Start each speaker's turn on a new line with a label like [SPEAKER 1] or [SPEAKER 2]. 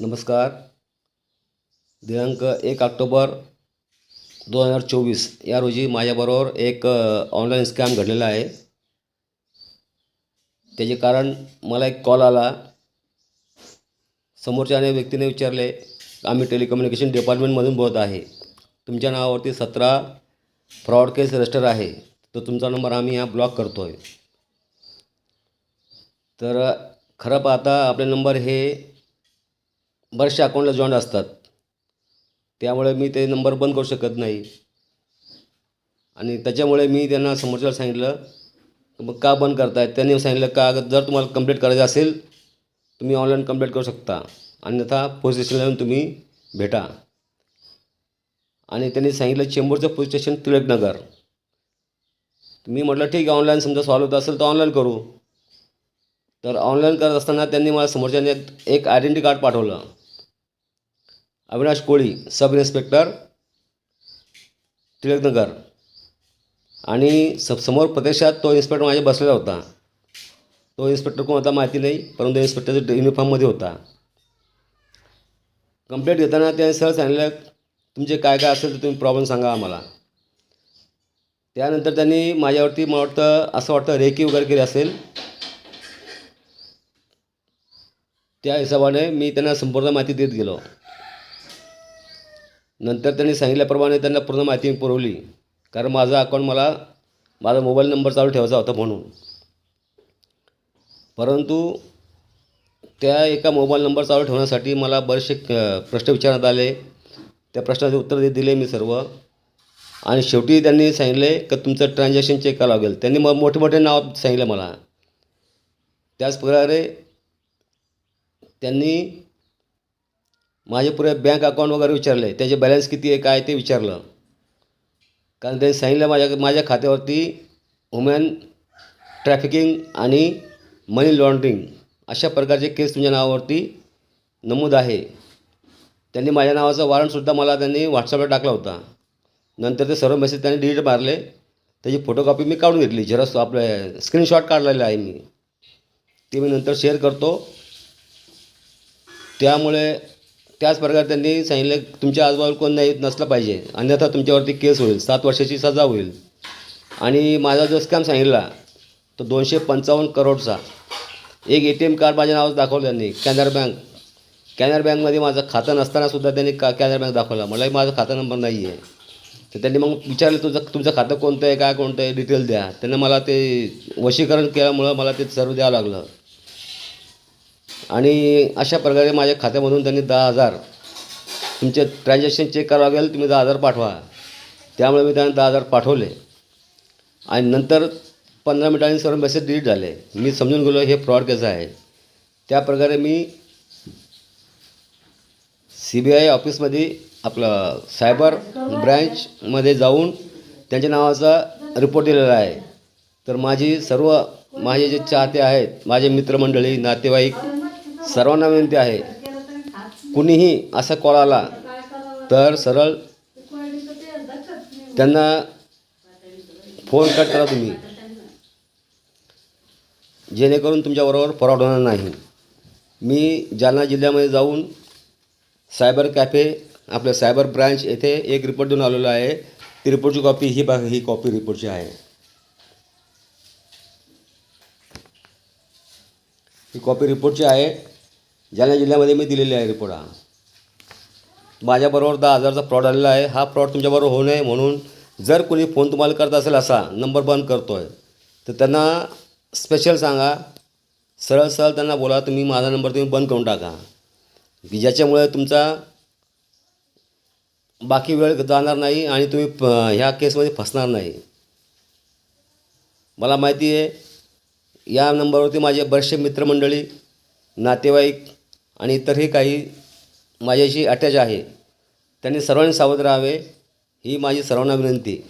[SPEAKER 1] नमस्कार. दिनांक एक ऑक्टोबर दोन हजार चोवीस. या रोजी माझ्याबरोबर एक ऑनलाईन स्कॅम घडलेला आहे. त्याचे कारण मला एक कॉल आला. समोरच्या व्यक्तीने विचारले आम्ही टेलिकम्युनिकेशन डिपार्टमेंटमधून बोलत आहे. तुमच्या नावावरती सतरा फ्रॉड केस रजिस्टर आहे. तर तुमचा नंबर आम्ही हा ब्लॉक करतो आहे तर खरं पाहता आपले नंबर हे बऱ्याचशा अकाउंटला जॉईंट असतात. त्यामुळे मी ते नंबर बंद करू शकत नाही. आणि त्याच्यामुळे मी त्यांना समोरच्याला सांगितलं मग का बंद करतायत? त्यांनी सांगितलं का जर तुम्हाला कंप्लीट करायचं असेल तुम्ही ऑनलाईन कंप्लेंट करू शकता. अन्यथा पोलीस स्टेशनला येऊन तुम्ही भेटा. आणि त्यांनी सांगितलं चेंबूरचं पोलीस स्टेशन तिळकनगर मी म्हटलं ठीक आहे ऑनलाईन समजा सॉल्व होत असेल तर ऑनलाईन करू. तर ऑनलाईन करत असताना त्यांनी मला समोरच्याने एक- एक आयडेंटी कार्ड पाठवलं. अविनाश कोळी सब इन्स्पेक्टर टिळकनगर आणि सब समोर प्रदेशात तो इन्स्पेक्टर माझ्या बसलेला होता. तो इन्स्पेक्टर कोण होता माहिती नाही परंतु इन्स्पेक्टरच्या युनिफॉर्ममध्ये होता. कंप्लेंट घेताना त्याने सहज सांगितलं तुमचे काय काय असेल तर तुम्ही प्रॉब्लेम सांगा आम्हाला. त्यानंतर त्यांनी माझ्यावरती मला वाटतं असं वाटतं रेकी वगैरे केली असेल. त्या हिशोबाने मी त्यांना संपूर्ण माहिती देत गेलो. नंतर त्यांनी सांगितल्याप्रमाणे त्यांना पूर्ण माहिती पुरवली. कारण माझा अकाउंट मला माझा मोबाईल नंबर चालू ठेवायचा होता म्हणून. परंतु त्या एका मोबाईल नंबर चालू ठेवण्यासाठी मला बरेचसे प्रश्न विचारण्यात आले. त्या प्रश्नाचे उत्तर दे दिले मी सर्व. आणि शेवटी त्यांनी सांगितले का तुमचं ट्रान्झॅक्शन चेक करावं लागेल. त्यांनी मग मोठे मोठे नाव सांगितलं मला. त्याच प्रकारे त्यांनी माझे पुरे बँक अकाउंट वगैरे विचारले. त्याचे बॅलन्स किती आहे काय ते विचारलं. कारण त्यांनी सांगितलं माझ्या माझ्या खात्यावरती वुमॅन ट्रॅफिकिंग आणि मनी लॉन्ड्रिंग अशा प्रकारचे केस तुमच्या नावावरती नमूद आहे. त्यांनी माझ्या नावाचा वॉरंटसुद्धा मला त्यांनी व्हॉट्सअपला टाकला होता. नंतर ते सर्व मेसेज त्यांनी डिलीट मारले. त्याची फोटोकॉपी मी काढून घेतली. झेरॉक्स आपलं स्क्रीनशॉट काढलेला आहे मी. ते मी नंतर शेअर करतो. त्यामुळे त्याच प्रकारे त्यांनी सांगितलं तुमच्या आजूबाजूला कोण नाही नसलं पाहिजे. अन्यथा तुमच्यावरती केस होईल. सात वर्षाची सजा होईल. आणि माझा जो स्कॅम सांगितला तो दोनशे पंचावन्न करोडचा. एक ए टी एम कार्ड माझ्या नावाचं दाखवलं त्यांनी कॅनरा बँक. कॅनरा बँकमध्ये माझं खातं नसतानासुद्धा त्यांनी का कॅनरा बँक दाखवला. मलाही माझा खाता नंबर नाही आहे. तर त्यांनी मग विचारलं तुझं तुमचं खातं कोणतं आहे? काय कोणतं आहे? डिटेल द्या. त्यांना मला ते वशीकरण केल्यामुळं मला ते सर्व द्यावं लागलं. आणि अशा प्रकारे माझ्या खात्यामधून त्यांनी दहा हजार तुमचे ट्रान्झॅक्शन चेक करावं लागेल तुम्ही दहा हजार पाठवा. त्यामुळे मी त्यांना दहा हजार पाठवले. आणि नंतर पंधरा मिनिटांनी सर्व मेसेज डिलीट झाले. मी समजून गेलो हे फ्रॉड केस आहे. त्या प्रकारे मी सी बी आय ऑफिसमध्ये आपलं सायबर ब्रँचमध्ये जाऊन त्यांच्या नावाचा रिपोर्ट दिलेला आहे. तर माझी सर्व माझे जे चाहते आहेत माझे मित्रमंडळी नातेवाईक सर्वांना विनंती आहे. कुणीही असा कॉल आला तर सरळ त्यांना फोन कट करा तुम्ही. जेणेकरून तुमच्याबरोबर फ्रॉड होणार नाही. मी जालना जिल्ह्यामध्ये जाऊन सायबर कॅफे आपल्या सायबर ब्रँच येथे एक रिपोर्ट देऊन आलेलो आहे. ती रिपोर्टची कॉपी ही बघा ही कॉपी रिपोर्टची आहे. ही कॉपी रिपोर्टची आहे. जालना जिल्ह्यामध्ये मी दिलेली आहे रिपोर्ट हा. माझ्याबरोबर दहा हजारचा फ्रॉड आलेला आहे. हा फ्रॉड तुमच्याबरोबर होऊ नये म्हणून जर कोणी फोन तुम्हाला करत असेल असा नंबर बंद करतो आहे तर त्यांना स्पेशल सांगा. सरळ सरळ त्यांना बोला तुम्ही माझा नंबर तुम्ही बंद करून टाका. की ज्याच्यामुळे तुमचा बाकी वेळ जाणार नाही आणि तुम्ही ह्या केसमध्ये फसणार नाही. मला माहिती आहे या नंबरवरती माझे बरेचसे मित्रमंडळी नातेवाईक आणि इतरही काही माझ्याशी अटॅच आहे. त्यांनी सर्वांनी सावध राहावे ही माझी सर्वांना विनंती.